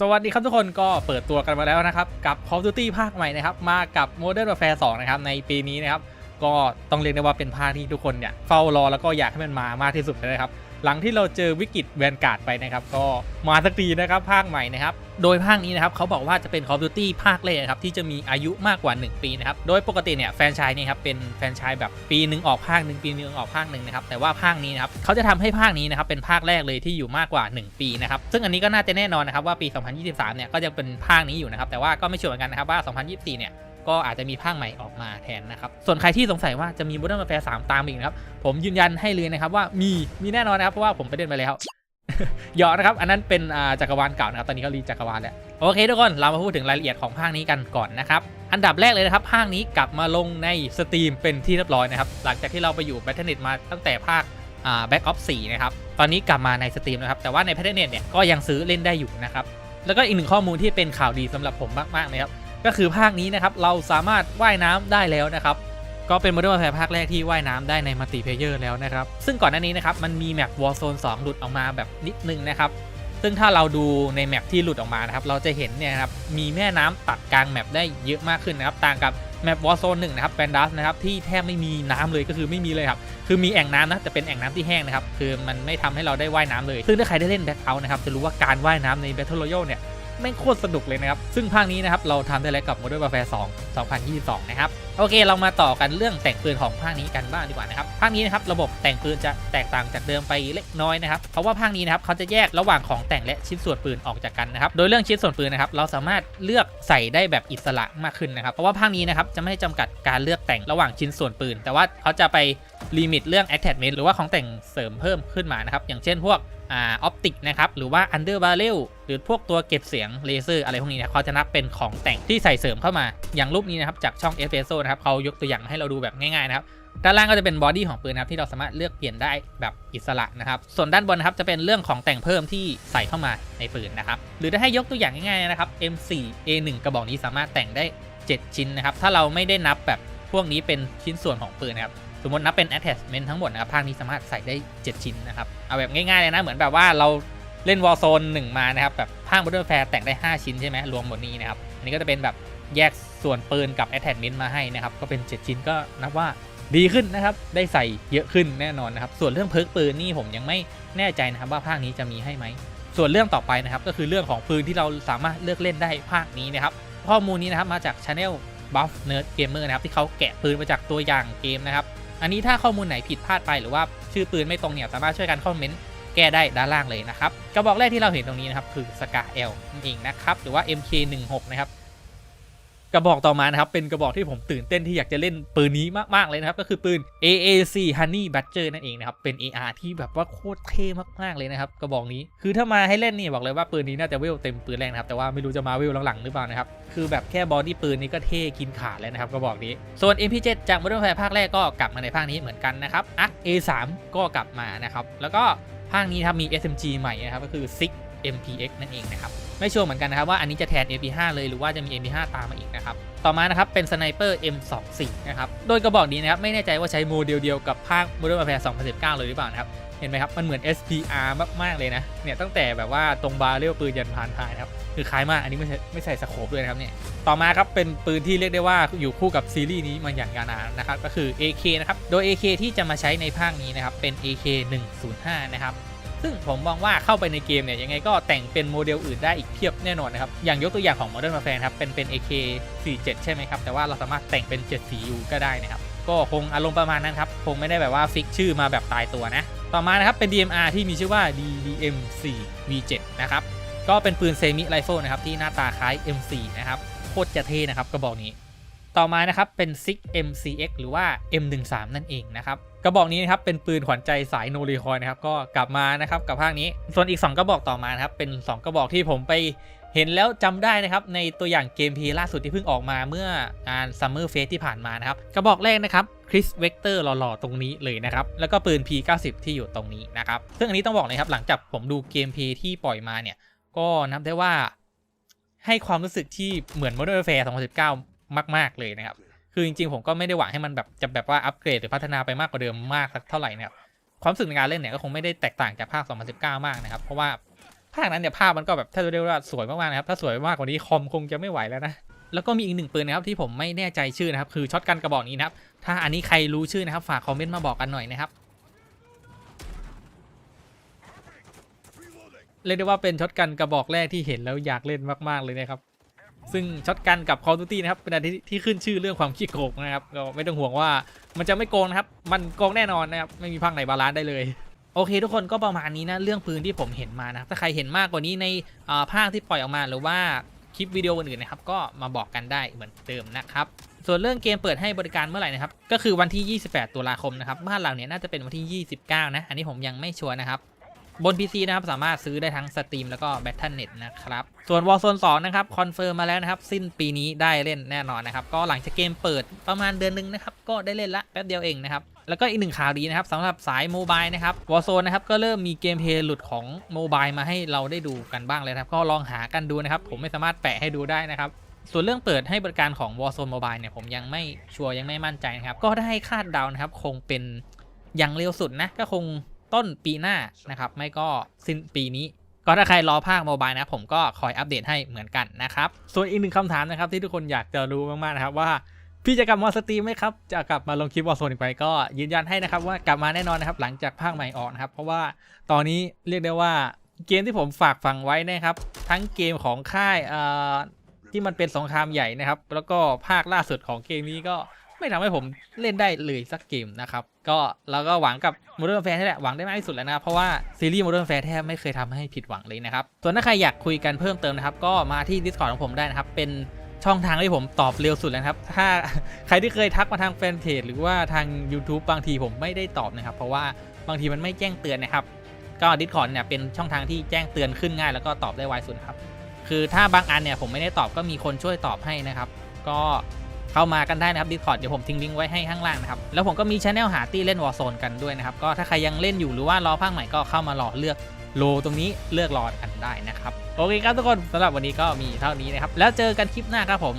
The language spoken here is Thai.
สวัสดีครับทุกคนก็เปิดตัวกันมาแล้วนะครับกับ Call of Duty ภาคใหม่นะครับมากับ Modern Warfare 2นะครับในปีนี้นะครับก็ต้องเรียกได้ว่าเป็นภาคที่ทุกคนเนี่ยเฝ้ารอแล้วก็อยากให้มันมามากที่สุดเลยนะครับ หลังที่เราเจอวิกฤตแวนการ์ดไปนะครับ ก็มาสักทีนะครับภาคใหม่นะครับ โดยภาคนี้นะครับเขาบอกว่าจะเป็น Call of Duty ภาคแรกนะครับที่จะมีอายุมากกว่า 1 ปีนะครับ โดยปกติเนี่ยแฟนชายนี่ครับเป็นแฟนชายแบบปีหนึ่งออกภาคหนึ่งปีหนึ่งออกภาคหนึ่งนะครับแต่ว่าภาคนี้นะครับเขาจะทำให้ภาคนี้นะครับเป็นภาคแรกเลยที่อยู่มากกว่า 1 ปีนะครับซึ่งอันนี้ก็น่าจะแน่นอนนะครับว่าปี 2023 เนี่ยก็จะเป็นภาคนี้อยู่นะครับแต่ว่าก็ไม่ชัวร์เหมือนกันนะครับว่า 2024 เนี่ย ก็อาจจะมีภาคใหม่ออกมาแทนนะครับ ส่วนใครที่สงสัยว่าจะมี Modern Warfare 3ตามอีกนะครับ ผมยืนยันให้เลยนะครับว่ามีมีแน่นอนนะครับ เพราะว่าผมไปเล่นไปแล้วหยอกนะครับ อันนั้นเป็นจักรวาลเก่านะครับ ตอนนี้เขารีจักรวาลแล้ว โอเคทุกคน เรามาพูดถึงรายละเอียดของภาคนี้กันก่อนนะครับ อันดับแรกเลยนะครับ ภาคนี้กลับมาลงในสตรีมเป็นที่เรียบร้อยนะครับ หลังจากที่เราไปอยู่ Battle.net มาตั้งแต่ภาคอ่า Back Ops 4นะครับ ตอนนี้กลับมาในสตรีมนะครับ แต่ว่าใน Battle.net เนี่ยก็ยังซื้อเล่นได้อยู่นะครับ แล้วก็อีกหนึ่งข้อมูลที่เป็นข่าวดีสำหรับผมมากๆเลยครับ ก็คือภาคนี้นะครับเราสามารถว่ายน้ำได้แล้วนะครับก็เป็น Modern Warfare ภาคแรกที่ว่ายน้ำได้ในมัลติเพเยอร์แล้วนะครับ ซึ่งก่อนหน้านี้นะครับมันมีแมป Warzone 2 หลุดออกมาแบบนิดนึงนะครับ ซึ่งถ้าเราดูในแมปที่หลุดออกมานะครับ เราจะเห็นเนี่ยครับมีแม่น้ำตัดกลางแมปได้เยอะมากขึ้นนะครับ ต่างกับแมป Warzone 1 นะครับ b a n d a s นะครับที่แทบไม่มีน้ำเลยก็คือไม่มีเลยครับ คือมีแอ่งน้ำนะแต่เป็นแอ่งน้ำที่แห้งนะครับ คือมันไม่ทำให้เราได้ว่ายน้ำเลย ซึ่งถ้าใครได้เล่น Back Out นะครับจะรู้ว่าการว่ายน้ำใน Battle Royale เนี่ย แม่งโคตรสนุกเลยนะครับ ซึ่งภาคนี้นะครับเราทำได้แล้วกับ Modern Warfare 2 2022 นะครับ โอเคเรามาต่อกันเรื่องแต่งปืนของภาคนี้กันบ้างดีกว่านะครับ ภาคนี้นะครับระบบแต่งปืนจะแตกต่างจากเดิมไปเล็กน้อยนะครับ เพราะว่าภาคนี้นะครับเขาจะแยกระหว่างของแต่งและชิ้นส่วนปืนออกจากกันนะครับ โดยเรื่องชิ้นส่วนปืนนะครับเราสามารถเลือกใส่ได้แบบอิสระมากขึ้นนะครับ เพราะว่าภาคนี้นะครับจะไม่ได้จำกัดการเลือกแต่งระหว่างชิ้นส่วนปืน แต่ว่าเขาจะไปลิมิตเรื่อง attachment หรือว่าของแต่งเสริมเพิ่มขึ้นมานะครับ อย่างเช่นพวก อ่าออปติกนะครับ หรือว่า under barrel หรือพวกตัวเก็บเสียงเลเซอร์อะไรพวกนี้นะเขาจะนับเป็นของแต่งที่ใส่เสริมเข้ามา อย่างรูปนี้นะครับจากช่อง e s p r e s s o นะครับเขายกตัวอย่างมาให้เราดูแบบง่ายๆนะครับด้านล่างก็จะเป็นบอดี้ของปืนนะครับที่เราสามารถเลือกเปลี่ยนได้แบบอิสระนะครับ ส่วนด้านบนนะครับจะเป็นเรื่องของแต่งเพิ่มที่ใส่เข้ามาในปืนนะครับ หรือถ้าให้ยกตัวอย่างง่ายๆนะครับ M4 A1 กระบอกนี้สามารถแต่งได้ 7 ชิ้นนะครับ ถ้าเราไม่ได้นับแบบพวกนี้เป็นชิ้นส่วนของปืนนะครับ มมตินับเป็น attachment ทั้งหมดนะครับภาคนี้สามารถใส่ได้ 7 ชิ้นนะครับเอาแบบง่ายๆเลยนะเหมือนแบบว่าเราเล่น Warzone 1 มานะครับแบบภาค Modern Warfare แต่งได้ 5 ชิ้นใช่ไหมรวมหมดนี้นะครับอันนี้ก็จะเป็นแบบแยกส่วนปืนกับ attachment มาให้นะครับก็เป็น 7 ชิ้นก็นับว่าดีขึ้นนะครับ ได้ใส่เยอะขึ้นแน่นอนนะครับ ส่วนเรื่องเพิร์กปืนนี่ผมยังไม่แน่ใจนะครับว่าภาคนี้จะมีให้ไหม ส่วนเรื่องต่อไปนะครับก็คือเรื่องของปืนที่เราสามารถเลือกเล่นได้ภาคนี้นะครับ ข้อมูลนี้นะครับมาจาก Channel Buff Nerd Gamer นะครับที่เขาแกะปืนมาจากตัวอย่างเกมนะครับ อันนี้ถ้าข้อมูลไหนผิดพลาดไปหรือว่าชื่อปืนไม่ตรงเนี่ยสามารถช่วยกันคอมเมนต์แก้ได้ด้านล่างเลยนะครับกระบอกแรกที่เราเห็นตรงนี้นะครับคือ Scar L นั่นเองนะครับหรือว่า MK16 นะครับ กระบอกต่อมานะครับ เป็นกระบอกที่ผมตื่นเต้นที่อยากจะเล่นปืนนี้มากๆเลยนะครับ ก็คือปืน AAC Honey Badger นั่นเองนะครับ เป็น AR ที่แบบว่าโคตรเท่มากๆเลยนะครับ กระบอกนี้คือถ้ามาให้เล่นนี่บอกเลยว่าปืนนี้น่าจะเวลเต็มปืนแรงนะครับ แต่ว่าไม่รู้จะมาเวลหลังๆหรือเปล่านะครับ คือแบบแค่บอดี้ปืนนี้ก็เท่กินขาดเลยนะครับกระบอกนี้ ส่วน MP7 จาก Modern Warfare ภาคแรกก็กลับมาในภาคนี้เหมือนกันนะครับ ARC A3 ก็กลับมานะครับแล้วก็ภาคนี้ครับมี SMG ใหม่นะครับก็คือ Six MPX นั่นเองนะครับ ไม่ชัวร์เหมือนกันนะครับว่าอันนี้จะแทน MP5 เลยหรือว่าจะมี MP5 ตามมาอีกนะครับ ต่อมานะครับเป็นสไนเปอร์ M24 นะครับ โดยกระบอกนี้นะครับไม่แน่ใจว่าใช้โมเดลเดียวกับภาค Modern Warfare 2019 เลยหรือเปล่านะครับ เห็นไหมครับ มันเหมือน SPR มากๆเลยนะ เนี่ยตั้งแต่แบบว่าตรงบาร์เรลปืนยันพานพายนะครับ คือคล้ายมาก อันนี้ไม่ใช่ไม่ใส่สโคปด้วยนะครับเนี่ย ต่อมาครับเป็นปืนที่เรียกได้ว่าอยู่คู่กับซีรีส์นี้มาอย่างยาวนานนะครับ ก็คือ AK นะครับ โดย AK ที่จะมาใช้ในภาคนี้นะครับเป็น AK 105นะครับ ซึ่งผมมองว่าเข้าไปในเกมเนี่ยยังไงก็แต่งเป็นโมเดลอื่นได้อีกเพียบแน่นอนนะครับ อย่างยกตัวอย่างของ Modern Warfare ครับ เป็นเป็น AK 47 ใช่ไหมครับ แต่ว่าเราสามารถแต่งเป็น 74U ก็ได้นะครับ ก็คงอารมณ์ประมาณนั้นครับ คงไม่ได้แบบว่าฟิกชื่อมาแบบตายตัวนะ ต่อมานะครับเป็น DMR ที่มีชื่อว่า DDM 4 V7 นะครับ ก็เป็นปืนเซมิไรเฟิลนะครับที่หน้าตาคล้าย M4 นะครับ โคตรจะเท่นะครับกระบอกนี้ ต่อมานะครับเป็น Six MCX หรือว่า M13 นั่นเองนะครับ กระบอกนี้นะครับเป็นปืนขวัญใจสายโนรีคอยนะครับก็กลับมานะครับกับภาคนี้ ส่วนอีก 2 กระบอกต่อมานะครับเป็น 2 กระบอกที่ผมไปเห็นแล้วจำได้นะครับในตัวอย่างเกมเพลย์ล่าสุดที่เพิ่งออกมาเมื่องาน Summer Fest ที่ผ่านมานะครับกระบอกแรกนะครับคริสเวกเตอร์หล่อๆ ตรงนี้เลยนะครับ แล้วก็ปืน P90 ที่อยู่ตรงนี้นะครับ ซึ่งอันนี้ต้องบอกเลยครับ หลังจากผมดูเกมเพลย์ที่ปล่อยมาเนี่ย ก็นับได้ว่าให้ความรู้สึกที่เหมือน Modern Warfare 2019 มาก ๆ เลยนะครับ คือจริงๆผมก็ไม่ได้หวังให้มันแบบจะแบบว่าอัปเกรดหรือพัฒนาไปมากกว่าเดิมมากสักเท่าไหร่นะครับความรู้สึกในการเล่นเนี่ยก็คงไม่ได้แตกต่างจากภาค 2019 มากนะครับ เพราะว่าภาคนั้นเนี่ยภาพมันก็แบบถ้าจะเรียกว่าสวยมากๆนะครับถ้าสวยมากกว่านี้คอมคงจะไม่ไหวแล้วนะแล้วก็มีอีกหนึ่งปืนนะครับที่ผมไม่แน่ใจชื่อนะครับคือช็อตกันกระบอกนี้นะครับถ้าอันนี้ใครรู้ชื่อนะครับฝากคอมเมนต์มาบอกกันหน่อยนะครับเรียกได้ว่าเป็นช็อตกันกระบอกแรกที่เห็นแล้วอยากเล่นมากๆเลยนะครับ ซึ่งช็อตกันกับ Call of Duty นะครับเป็นอะไรที่ที่ขึ้นชื่อเรื่องความขี้โกงนะครับก็ไม่ต้องห่วงว่ามันจะไม่โกงนะครับ มันโกงแน่นอนนะครับ ไม่มีภาคไหนบาลานซ์ได้เลยโอเคทุกคนก็ประมาณนี้นะเรื่องปืนที่ผมเห็นมานะครับถ้าใครเห็นมากกว่านี้ในอ่าภาคที่ปล่อยออกมาหรือว่าคลิปวิดีโออื่นๆนะครับก็มาบอกกันได้เหมือนเดิมนะครับส่วนเรื่องเกมเปิดให้บริการเมื่อไหร่นะครับก็คือวันที่ 28 ตุลาคมนะครับบ้านเราเนี่ยน่าจะเป็นวันที่ 29 นะ อันนี้ผมยังไม่ชัวร์นะครับ บน PC นะครับสามารถซื้อได้ทั้ง Steam แล้วก็ Battle.net นะครับ ส่วน Warzone 2 นะครับคอนเฟิร์มมาแล้วนะครับ สิ้นปีนี้ได้เล่นแน่นอนนะครับ ก็หลังจากเกมเปิดประมาณเดือนหนึงนะครับ ก็ได้เล่นละแป๊บเดียวเองนะครับ แล้วก็อีกหนึ่งข่าวดีนะครับสำหรับสายโมบายนะครับ Warzone นะครับก็เริ่มมีเกมเพลย์หลุดของโมบายมาให้เราได้ดูกันบ้างเลยครับ ก็ลองหากันดูนะครับ ผมไม่สามารถแปะให้ดูได้นะครับส่วนเรื่องเปิดให้บริการของ Warzone Mobile เนี่ยผมยังไม่ชัวร์ยังไม่มั่นใจนะครับ ก็ได้คาดเดานะครับ คงเป็นอย่างเร็วสุดนะ ก็คง ต้นปีหน้านะครับ ไม่ก็สิ้นปีนี้ก็ถ้าใครรอภาคโมบายนะ ผมก็คอยอัปเดตให้เหมือนกันนะครับ ส่วนอีกหนึ่งคำถามนะครับ ที่ทุกคนอยากจะรู้มากๆนะครับว่า พี่จะกลับมาสตรีมไหมครับ จะกลับมาลงคลิปวอลโซนอีกไปก็ยืนยันให้นะครับ ว่ากลับมาแน่นอนนะครับ หลังจากภาคใหม่ออกนะครับ เพราะว่าตอนนี้เรียกได้ว่าเกมที่ผมฝากฝังไว้นะครับ ทั้งเกมของค่ายที่มันเป็นสงครามใหญ่นะครับ แล้วก็ภาคล่าสุดของเกมนี้ก็ ไม่ทำให้ผมเล่นได้เลยสักเกมนะครับ ก็เราก็หวังกับ Modern Warfare นี่แหละหวังได้มากที่สุดแล้วนะครับเพราะว่าซีรีส์ Modern Warfare แทบไม่เคยทำให้ผิดหวังเลยนะครับ ส่วนถ้าใครอยากคุยกันเพิ่มเติมนะครับ ก็มาที่ Discord ของผมได้นะครับ เป็นช่องทางที่ผมตอบเร็วสุดแล้วครับ ถ้าใครที่เคยทักมาทางแฟนเพจหรือว่าทาง YouTube บางทีผมไม่ได้ตอบนะครับ เพราะว่าบางทีมันไม่แจ้งเตือนนะครับ ก็ Discord เนี่ยเป็นช่องทางที่แจ้งเตือนขึ้นง่าย แล้วก็ตอบได้ไวสุดครับ คือถ้าบางอันเนี่ยผมไม่ได้ตอบก็มีคนช่วยตอบให้นะครับ ก็ เข้ามากันได้นะครับ Discord เดี๋ยวผมทิ้งลิงก์ไว้ให้ข้างล่างนะครับ แล้วผมก็มีช anel หาตี้เล่นวอร์โซนกันด้วยนะครับ ก็ถ้าใครยังเล่นอยู่หรือว่ารอภาคใหม่ก็เข้ามารอเลือกโลตรงนี้เลือกรอกันได้นะครับ โอเคครับทุกคนสำหรับวันนี้ก็มีเท่านี้นะครับ แล้วเจอกันคลิปหน้าครับผม